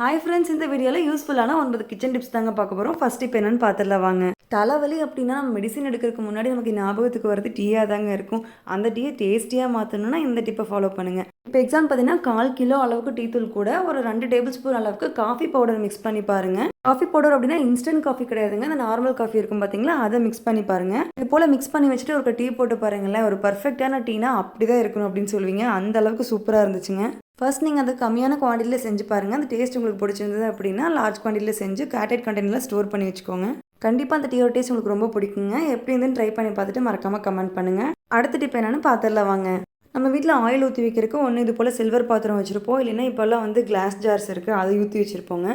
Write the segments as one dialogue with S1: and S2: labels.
S1: Hi friends இந்த வீடியோவில் யூஸ்ஃபுல்லான ஒன்பது கிச்சன் டிப்ஸ் தாங்க பார்க்க போகிறோம் ஃபஸ்ட்டு இப்போ என்னென்னு பார்த்துடலாம் வாங்க. தலைவலி அப்படின்னா நம்ம மெடிசின் எடுக்கிறதுக்கு முன்னாடி நமக்கு ஞாபகத்துக்கு வரது டீயாக தாங்க இருக்கும். அந்த டீயை டேஸ்டியாக மாற்றணும்னா இந்த டிப்பை ஃபாலோ பண்ணுங்கள் இப்போ எக்ஸாம் பார்த்தீங்கன்னா கால் கிலோ அளவுக்கு டீ தூள் கூட ஒரு ரெண்டு டேபிள் ஸ்பூன் அளவுக்கு காஃபி பவுடர் மிக்ஸ் பண்ணி பாருங்க. காஃபி பவுடர் அப்படின்னா இன்ஸ்டன்ட் காஃபி கிடையாதுங்க. அந்த நார்மல் காஃபி இருக்கும் பார்த்தீங்களா அதை மிக்ஸ் பண்ணி பாருங்க. இது போல் மிக்ஸ் பண்ணி வச்சுட்டு ஒரு டீ போட்டு பாருங்களேன். ஒரு பர்ஃபெக்டான டீனா அப்படி தான் இருக்கணும் அப்படின்னு சொல்லுவீங்க. அந்த அளவுக்கு சூப்பராக இருந்துச்சுங்க. ஃபர்ஸ்ட் நீங்கள் அது கம்மியான குவான்டிட்டியில் செஞ்சு பாருங்கள் அந்த டேஸ்ட் உங்களுக்கு பிடிச்சிருந்தது அப்படின்னா லார்ஜ் குவான்டிட்டியில் செஞ்சு கேட்டட் கண்டெய்னரில் ஸ்டோர் பண்ணி வச்சுக்கோங்க. கண்டிப்பாக அந்த டீயோட டேஸ்ட் உங்களுக்கு ரொம்ப பிடிக்குங்க. எப்படி இருந்துன்னு ட்ரை பண்ணி பார்த்துட்டு மறக்காமல் கமெண்ட் பண்ணுங்கள் அடுத்த டிப் என்னென்னு பார்த்துடலாம் வாங்க. நம்ம வீட்டில் ஆயில் ஊற்றி வைக்கிறதுக்கு ஒன்று இது போல் சில்வர் பாத்திரம் வச்சுருப்போம். இல்லைன்னா இப்போல்லாம் வந்து கிளாஸ் ஜார்ஸ் இருக்குது அதை ஊற்றி வச்சுருப்போங்க.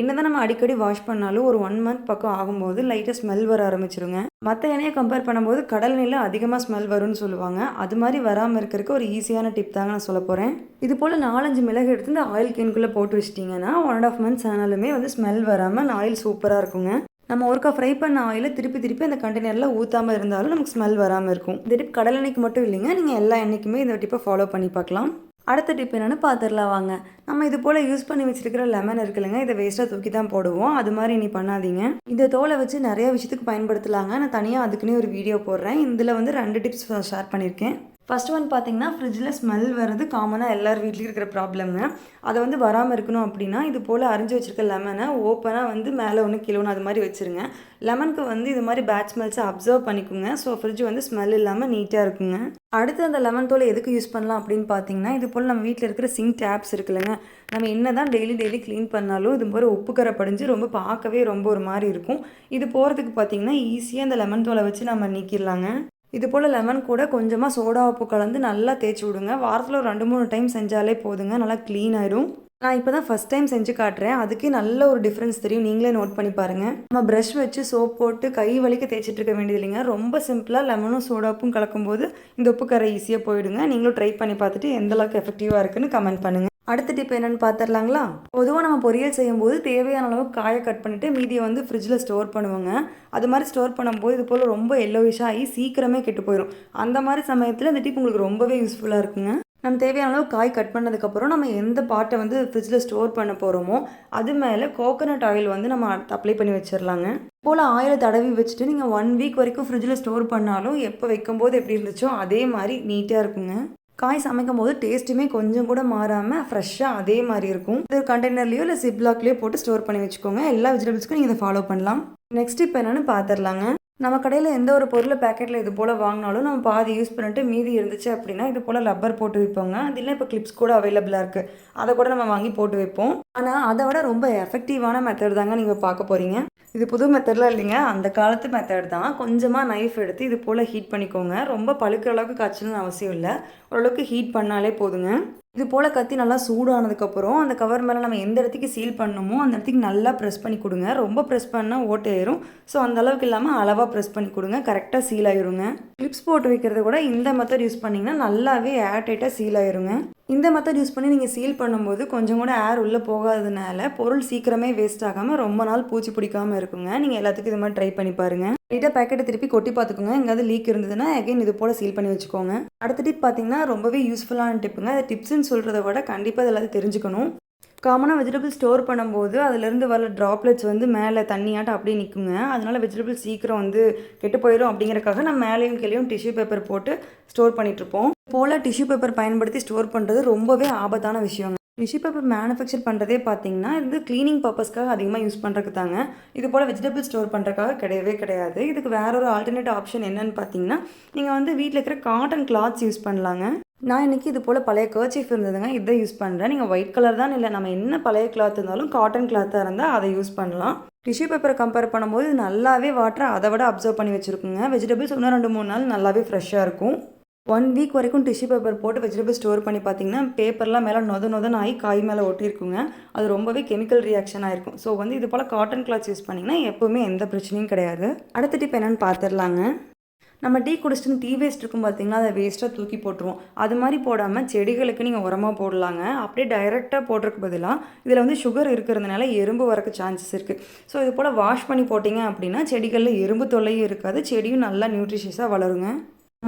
S1: என்ன தான் நம்ம அடிக்கடி வாஷ் பண்ணாலும் ஒரு ஒன் மந்த் பக்கம் ஆகும்போது லைட்டாக ஸ்மெல் வர ஆரம்பிச்சிருங்க. மற்ற எண்ணெயை கம்பேர் பண்ணும்போது கடல் நெல்லில் அதிகமாக ஸ்மெல் வரும்னு சொல்லுவாங்க. அது மாதிரி வராமல் இருக்கிறதுக்கு ஒரு ஈஸியான டிப் தாங்க நான் சொல்ல போகிறேன் இது போல் நாலஞ்சு மிளகு எடுத்து இந்த ஆயில் கேன்குள்ளே போட்டு வச்சிட்டிங்கன்னா ஒன் அண்ட் ஆஃப் மந்த்ஸ் ஆனாலுமே வந்து ஸ்மெல் வராமல் ஆயில் சூப்பராக இருக்குங்க. நம்ம ஒருக்கா ஃப்ரை பண்ண ஆயிலை திருப்பி திருப்பி அந்த கண்டெய்னரில் ஊற்றாமல் இருந்தாலும் நமக்கு ஸ்மெல் வராமல் இருக்கும். இந்த டிப் கடல் எண்ணெய்க்கு மட்டும் இல்லைங்க நீங்கள் எல்லா எண்ணெய்க்குமே இந்த டிப்பை ஃபாலோ பண்ணி பார்க்கலாம். அடுத்த டிப் என்னென்னு பார்த்துடலாம் வாங்க. நம்ம இது போல் யூஸ் பண்ணி வச்சிருக்கிற லெமன் இருக்குல்லங்க இதை வேஸ்ட்டாக தூக்கி தான் போடுவோம். அது மாதிரி நீ பண்ணாதீங்க. இந்த தோலை வச்சு நிறைய விஷயத்துக்கு பயன்படுத்தலாங்க. நான் தனியாக அதுக்குன்னே ஒரு வீடியோ போடுறேன். இதில் வந்து ரெண்டு டிப்ஸ் ஷேர் பண்ணியிருக்கேன். ஃபர்ஸ்ட் ஒன் பார்த்தீங்கன்னா ஃப்ரிட்ஜில் ஸ்மெல் வர்றது காமனாக எல்லார் வீட்லேயும் இருக்கிற ப்ராப்ளம்ங்க அதை வந்து வராமல் இருக்கணும் அப்படின்னா இது போல் அரிஞ்சு வச்சுருக்க லெமனை ஓப்பனாக வந்து மேலே ஒன்று கீழே ஒன்று அது மாதிரி வச்சுருங்க. லெமனுக்கு வந்து இது மாதிரி பேட் ஸ்மெல்ஸை அப்சர்வ் பண்ணிக்கோங்க. ஸோ ஃப்ரிட்ஜ் வந்து ஸ்மெல் இல்லாமல் நீட்டாக இருக்குங்க. அடுத்து அந்த லெமன் தோலை எதுக்கு யூஸ் பண்ணலாம் அப்படின்னு பார்த்தீங்கன்னா இது போல் நம்ம வீட்டில் இருக்கிற சிங்க் டேப்ஸ் இருக்குல்லங்க. நம்ம என்ன தான் டெய்லி டெய்லி க்ளீன் பண்ணாலும் இது மாதிரி உப்புக்கரை படிஞ்சு ரொம்ப பார்க்கவே ரொம்ப ஒரு மாதிரி இருக்கும். இது போகிறதுக்கு பார்த்தீங்கன்னா ஈஸியாக அந்த லெமன் தோலை வச்சு நம்ம நீக்கிடலாங்க. இது போல் லெமன் கூட கொஞ்சமாக சோடா உப்பு கலந்து நல்லா தேய்ச்சி விடுங்க. வாரத்தில் ஒரு ரெண்டு மூணு டைம் செஞ்சாலே போதுங்க. நல்லா க்ளீன் ஆயிடும் நான் இப்போ தான் ஃபஸ்ட் டைம் செஞ்சு காட்டுறேன். அதுக்கே நல்ல ஒரு டிஃப்ரென்ஸ் தெரியும். நீங்களே நோட் பண்ணி பாருங்கள் நம்ம ப்ரஷ் வச்சு சோப் போட்டு கை வலிக்க தேய்ச்சிட்டு இருக்க வேண்டியது இல்லைங்க. ரொம்ப சிம்பிளாக லெமனும் சோடாப்பும் கலக்கும்போது இந்த உப்புக்கரை ஈஸியாக போயிடுங்க. நீங்களும் ட்ரை பண்ணி பார்த்துட்டு எந்த அளவுக்கு எஃபெக்டிவாக இருக்குன்னு கமெண்ட் பண்ணுங்கள் அடுத்த டிப் என்னென்னு பார்த்துடலாங்களா பொதுவாக நம்ம பொரியல் செய்யும்போது தேவையான அளவு காயை கட் பண்ணிவிட்டு மீதியை வந்து ஃப்ரிட்ஜில் ஸ்டோர் பண்ணுவோங்க. அது மாதிரி ஸ்டோர் பண்ணும்போது இது போல் ரொம்ப எல்லோவிஷாக ஆகி சீக்கிரமே கெட்டு போயிடும் அந்த மாதிரி சமயத்தில் இந்த டிப் உங்களுக்கு ரொம்பவே யூஸ்ஃபுல்லாக இருக்குங்க. நம்ம தேவையான அளவு காய் கட் பண்ணதுக்கப்புறம் நம்ம எந்த பாட்டை வந்து ஃப்ரிட்ஜில் ஸ்டோர் பண்ண போகிறோமோ அது மேலே கோகோனட் ஆயில் வந்து நம்ம அப்ளை பண்ணி வச்சிடலாங்க போல் ஆயிலை தடவி வச்சுட்டு நீங்கள் ஒன் வீக் வரைக்கும் ஃப்ரிட்ஜில் ஸ்டோர் பண்ணாலும் எப்போ வைக்கும்போது எப்படி இருந்துச்சோ அதே மாதிரி நீட்டாக இருக்குங்க. காய் சமைக்கும் போது டேஸ்ட்டுமே கொஞ்சம் கூட மாறாமல் ஃப்ரெஷ்ஷாக அதே மாதிரி இருக்கும். இது கண்டெய்னர்லேயோ இல்லை சிப்லாக்லேயோ போட்டு ஸ்டோர் பண்ணி வச்சுக்கோங்க. எல்லா வெஜிடபிள்ஸ்க்கும் நீங்கள் இதை ஃபாலோ பண்ணலாம். நெக்ஸ்ட் இப்போ என்னென்னு பார்த்துடலாங்க நம்ம கடையில் எந்த ஒரு பொருளை பேக்கெட்டில் இது போல் வாங்கினாலும் நம்ம பாதி யூஸ் பண்ணிட்டு மீதி இருந்துச்சு அப்படின்னா இது போல் ரப்பர் போட்டு வைப்போங்க. அது இல்லை இப்போ கிளிப்ஸ் கூட அவைலபிளாக இருக்குது அதை கூட நம்ம வாங்கி போட்டு வைப்போம். ஆனால் அதை விட ரொம்ப எஃபெக்டிவான மெத்தட் தாங்க நீங்கள் பார்க்க போகிறீங்க இது புது மெத்தட்லாம் இல்லைங்க. அந்த காலத்து மெத்தட் தான். கொஞ்சமாக நைஃப் எடுத்து இது போல் ஹீட் பண்ணிக்கோங்க. ரொம்ப பழுக்கிற அளவுக்கு காய்ச்சல்னு அவசியம் இல்லை. ஓரளவுக்கு ஹீட் பண்ணாலே போதுங்க. இது போல் கத்தி நல்லா சூடானதுக்கப்புறம் அந்த கவர் மேலே நம்ம எந்த இடத்துக்கு சீல் பண்ணணுமோ அந்த இடத்துக்கு நல்லா ப்ரெஸ் பண்ணி கொடுங்க. ரொம்ப ப்ரெஸ் பண்ணால் ஓட்டையிரும் ஸோ அந்த அளவுக்கு இல்லாமல் அளவாக ப்ரெஸ் பண்ணி கொடுங்க. கரெக்டாக சீல் ஆயிருங்க. கிளிப்ஸ் போட்டு வைக்கிறத கூட இந்த மெத்தட் யூஸ் பண்ணிங்கன்னா நல்லாவே ஏர்டைட்டாக சீல் ஆயிருங்க. இந்த மெத்தட் யூஸ் பண்ணி நீங்கள் சீல் பண்ணும்போது கொஞ்சம் கூட ஏர் உள்ளே போகாததுனால பொருள் சீக்கிரமே வேஸ்ட் ஆகாமல் ரொம்ப நாள் பூச்சி பிடிக்காமல் இருக்குங்க. நீங்கள் எல்லாத்துக்கும் இது மாதிரி ட்ரை பண்ணி பாருங்கள் லைட்டாக பேக்கெட்டை திருப்பி கொட்டி பார்த்துக்கோங்க. எங்கேயாவது லீக் இருந்ததுன்னா அகைன் இது போல் சீல் பண்ணி வச்சுக்கோங்க. அடுத்த டிப் பார்த்தீங்கன்னா ரொம்பவே யூஸ்ஃபுல்லான டிப்புங்க அது டிப்ஸ்ன்னு சொல்கிறத விட கண்டிப்பாக எல்லாத்தையும் தெரிஞ்சுக்கணும். காமனாக வெஜிடபிள் ஸ்டோர் பண்ணும்போது அதுலேருந்து வர ட்ராப்லெட்ஸ் வந்து மேலே தண்ணியாட்டம் அப்படியே நிற்குங்க அதனால் வெஜிடபிள் சீக்கிரம் வந்து கெட்டு போயிடும் அப்படிங்கிறக்காக நம்ம மேலேயும் கீழேயும் டிஷ்யூ பேப்பர் போட்டு ஸ்டோர் பண்ணிகிட்ருப்போம் போல் டிஷ்யூ பேப்பர் பயன்படுத்தி ஸ்டோர் பண்ணுறது ரொம்பவே ஆபத்தான விஷயங்க. டிஷ்யூ பேப்பர் மேனுஃபேக்சர் பண்ணுறதே பார்த்தீங்கன்னா இது க்ளீனிங் பர்பஸ்க்காக அதிகமாக யூஸ் பண்ணுறதுக்கு தாங்க. இது போல் வெஜிடபிள் ஸ்டோர் பண்ணுறதுக்காக கிடையவே கிடையாது. இதுக்கு வேற ஒரு ஆல்டர்னேட் ஆப்ஷன் என்னன்னு பார்த்தீங்கன்னா நீங்கள் வந்து வீட்டில் இருக்கிற காட்டன் கிளாத்ஸ் யூஸ் பண்ணலாங்க. நான் இன்றைக்கி இது போல் பழைய கர்ச்சீஃப் இருந்ததுங்க இதை யூஸ் பண்ணுறேன் நீங்கள் ஒயிட் கலர் தான் இல்லை நம்ம என்ன பழைய கிளாத் இருந்தாலும் காட்டன் கிளாத்தாக இருந்தால் அதை யூஸ் பண்ணலாம். டிஷ்யூ பேப்பரை கம்பேர் பண்ணும்போது நல்லாவே வாட்டரை அதை விட அப்சர்வ் பண்ணி வச்சுருக்குங்க. வெஜிடபிள்ஸ் இன்னும் ரெண்டு மூணு நாள் நல்லாவே ஃப்ரெஷ்ஷாக இருக்கும். ஒன் வீக் வரைக்கும் டிஷ்யூ பேப்பர் போட்டு வெஜிடபிள் ஸ்டோர் பண்ணி பார்த்தீங்கன்னா பேப்பர்லாம் மேலே நொத நொதன் ஆகி காய் மேலே ஒட்டியிருக்குங்க. அது ரொம்பவே கெமிக்கல் ரியாக்ஷன் ஆகிருக்கும் ஸோ வந்து இது போல் காட்டன் கிளாத்ஸ் யூஸ் பண்ணிங்கன்னா எப்போவுமே எந்த பிரச்சனையும் கிடையாது. அடுத்த டிப் என்னென்னு பார்த்துடலாங்க நம்ம டீ குடிச்சிட்டு டீ வேஸ்ட் இருக்கும் பார்த்திங்கன்னா அதை வேஸ்ட்டாக தூக்கி போட்டுருவோம். அது மாதிரி போடாமல் செடிகளுக்கு நீங்கள் உரமாக போடலாங்க. அப்படியே டைரெக்டாக போடுறதுக்கு பதிலாக இதில் வந்து சுகர் இருக்கிறதுனால எறும்பு வரக்கு சான்சஸ் இருக்குது ஸோ இது போல் வாஷ் பண்ணி போட்டிங்க அப்படின்னா செடிகளில் எறும்பு தொல்லையும் இருக்காது. செடியும் நல்லா நியூட்ரிஷியஸாக வளருங்க.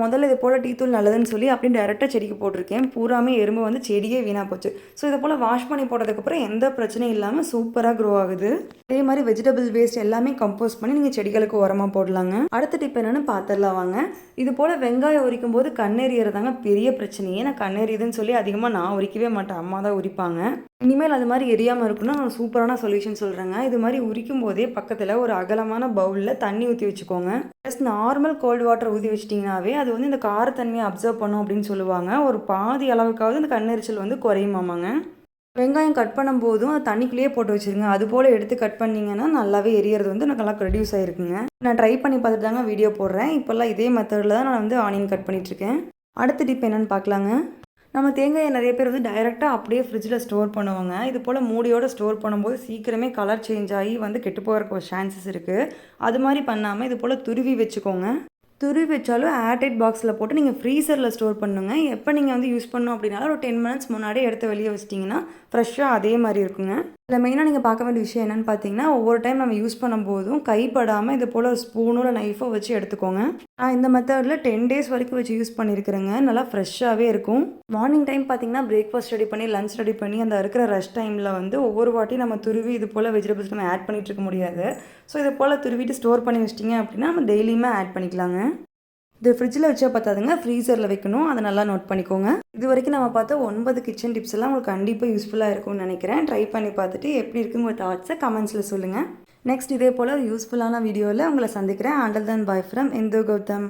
S1: முதல்ல இது போல் டீ தூள் நல்லதுன்னு சொல்லி அப்படியே டேரெக்டாக செடிக்கு போட்டிருக்கேன். பூராமே எறும்பு வந்து செடியே வீணாக போச்சு. ஸோ இதை போல் வாஷ் பண்ணி போட்டதுக்கப்புறம் எந்த பிரச்சனையும் இல்லாமல் சூப்பராக க்ரோ ஆகுது. அதே மாதிரி வெஜிடபிள் வேஸ்ட் எல்லாமே கம்போஸ் பண்ணி நீங்கள் செடிகளுக்கு உரமாக போடலாங்க. அடுத்த டிப் என்னென்னு பார்த்துடலாம் வாங்க. இது போல் வெங்காயம் உரிக்கும் போது கண்ணெறியறதாங்க பெரிய பிரச்சனையே. நான் கண்ணெறியுதுன்னு சொல்லி அதிகமாக நான் உரிக்கவே மாட்டேன். அம்மா தான் உரிப்பாங்க. இனிமேல் அது மாதிரி எரியாமல் இருக்குன்னா நான் சூப்பரான சொல்யூஷன் சொல்கிறேங்க இது மாதிரி உரிக்கும் போதே பக்கத்தில் ஒரு அகலமான பவுலில் தண்ணி ஊற்றி வச்சுக்கோங்க. ஜஸ்ட் நார்மல் கோல்டு வாட்டர் ஊற்றி வச்சிட்டிங்கனாவே அது வந்து இந்த காரத்தன்மையை அப்சர்வ் பண்ணும் அப்படின்னு சொல்லுவாங்க. ஒரு பாதி அளவுக்காவது இந்த கண்ணெரிச்சல் வந்து குறையுமாமாங்க வெங்காயம் கட் பண்ணும்போதும் அது தண்ணிக்குள்ளேயே போட்டு வச்சுருங்க. அது போல் எடுத்து கட் பண்ணிங்கன்னா நல்லாவே எரியறது வந்து எனக்கு நல்லா ரெடியூஸ் ஆகிருக்குங்க நான் ட்ரை பண்ணி பார்த்துட்டு தாங்க வீடியோ போடுறேன். இப்போல்லாம் இதே மெத்தடில் தான் நான் வந்து ஆனியன் கட் பண்ணிகிட்ருக்கேன் அடுத்த டிப் என்னென்னு பார்க்கலாங்க. நம்ம தேங்காயை நிறைய பேர் வந்து டைரெக்டாக அப்படியே ஃப்ரிட்ஜில் ஸ்டோர் பண்ணுவாங்க. இது போல் மூடியோடு ஸ்டோர் பண்ணும்போது சீக்கிரமே கலர் சேஞ்ச் ஆகி வந்து கெட்டு போகிறக்கு ஒரு சான்சஸ் இருக்குது அது மாதிரி பண்ணாமல் இது போல் துருவி வச்சுக்கோங்க. துருவி வச்சாலும் ஏர்டைட் பாக்ஸில் போட்டு நீங்கள் ஃப்ரீசரில் ஸ்டோர் பண்ணுங்க. எப்போ நீங்கள் வந்து யூஸ் பண்ணணும் அப்படின்னாலும் ஒரு டென் மினிட்ஸ் முன்னாடி எடுத்து வெளியே வச்சிட்டிங்கன்னா ஃப்ரெஷ்ஷாக அதே மாதிரி இருக்குங்க. இதில் மெயினாக நீங்கள் பார்க்க வேண்டிய விஷயம் என்னென்னு பார்த்தீங்கன்னா ஒவ்வொரு டைம் நம்ம யூஸ் பண்ணும்போதும் கைப்படாமல் இது போல் ஒரு ஸ்பூனோ இல்லை நைஃபோ வச்சு எடுத்துக்கோங்க. நான் இந்த மெத்தடில் டென் டேஸ் வரைக்கும் வச்சு யூஸ் பண்ணியிருக்கிறேங்க. நல்லா ஃப்ரெஷ்ஷாகவே இருக்கும். மார்னிங் டைம் பார்த்தீங்கன்னா பிரேக்ஃபாஸ்ட் ரெடி பண்ணி லஞ்ச் ரெடி பண்ணி அந்த இருக்கிற ரஷ் டைமில் வந்து ஒவ்வொரு வாட்டியும் நம்ம துருவி இது போல் வெஜிடபிள்ஸ் நம்ம ஆட் பண்ணிகிட்டு இருக்க முடியாது. ஸோ இது போல் துருவிட்டு ஸ்டோர் பண்ணி வச்சிட்டிங்க அப்படின்னா நம்ம டெய்லியுமே ஆட் பண்ணிக்கலாங்க. இது ஃப்ரிட்ஜில் வச்சா பார்த்தாதுங்க ஃப்ரீசரில் வைக்கணும். அதை நல்லா நோட் பண்ணிக்கோங்க. இது வரைக்கும் நம்ம பார்த்த ஒன்பது கிச்சன் டிப்ஸ் எல்லாம் உங்களுக்கு கண்டிப்பாக யூஸ்ஃபுல்லாக இருக்கும்னு நினைக்கிறேன். ட்ரை பண்ணி பார்த்துட்டு எப்படி இருக்குங்க தாட்ஸை கமெண்ட்ஸில் சொல்லுங்கள் நெக்ஸ்ட் இதே போல் யூஸ்ஃபுல்லான வீடியோவில் உங்களை சந்திக்கிறேன். Until then bye from Indhu Gautham